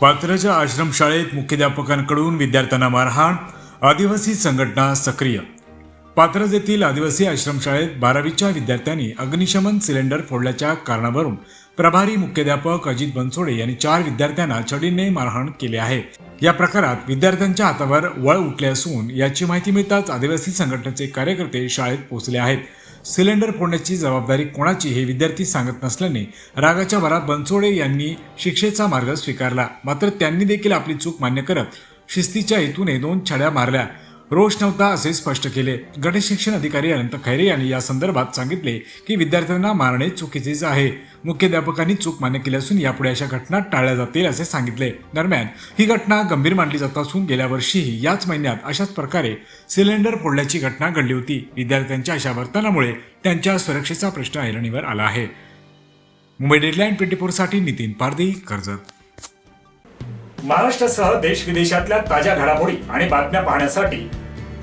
पात्रच्या आश्रमशाळेत मुख्याध्यापकांकडून विद्यार्थ्यांना मारहाण आदिवासी संघटना सक्रिय. पात्रज येथील आदिवासी आश्रमशाळेत बारावीच्या विद्यार्थ्यांनी अग्निशमन सिलेंडर फोडल्याच्या कारणावरून प्रभारी मुख्याध्यापक अजित बनसोडे यांनी चार विद्यार्थ्यांना छडीने मारहाण केले आहे. या प्रकारात विद्यार्थ्यांच्या हातावर वळ उठले असून याची माहिती मिळताच आदिवासी संघटनेचे कार्यकर्ते शाळेत पोहोचले आहेत. सिलेंडर फोडण्याची जबाबदारी कोणाची हे विद्यार्थी सांगत नसल्याने रागाच्या भरात बनसोडे यांनी शिक्षेचा मार्ग स्वीकारला. मात्र त्यांनी देखील आपली चूक मान्य करत शिस्तीच्या हेतूने दोन छड्या मारल्या. रोष नव्हता असे स्पष्ट केले. गट शिक्षण अधिकारी अनंत खैरे यांनी या संदर्भात सांगितले की विद्यार्थ्यांना मारणे चुकीचेच आहे. मुख्याध्यापकांनी चूक मान्य केली असून यापुढे अशा घटना टाळल्या जातील असे सांगितले. दरम्यान ही घटना गंभीर मानली जात असून गेल्या वर्षीही याच महिन्यात अशाच प्रकारे सिलेंडर फोडल्याची घटना घडली होती. विद्यार्थ्यांच्या अशा वर्तनामुळे त्यांच्या सुरक्षेचा प्रश्न ऐरणीवर आला आहे. मुंबई डेडलाईन ट्वेंटी फोरसाठी नितीन पारदी कर्जत. महाराष्ट्रासह देश विदेशातल्या ताज्या घडामोडी आणि बातम्या पाहण्यासाठी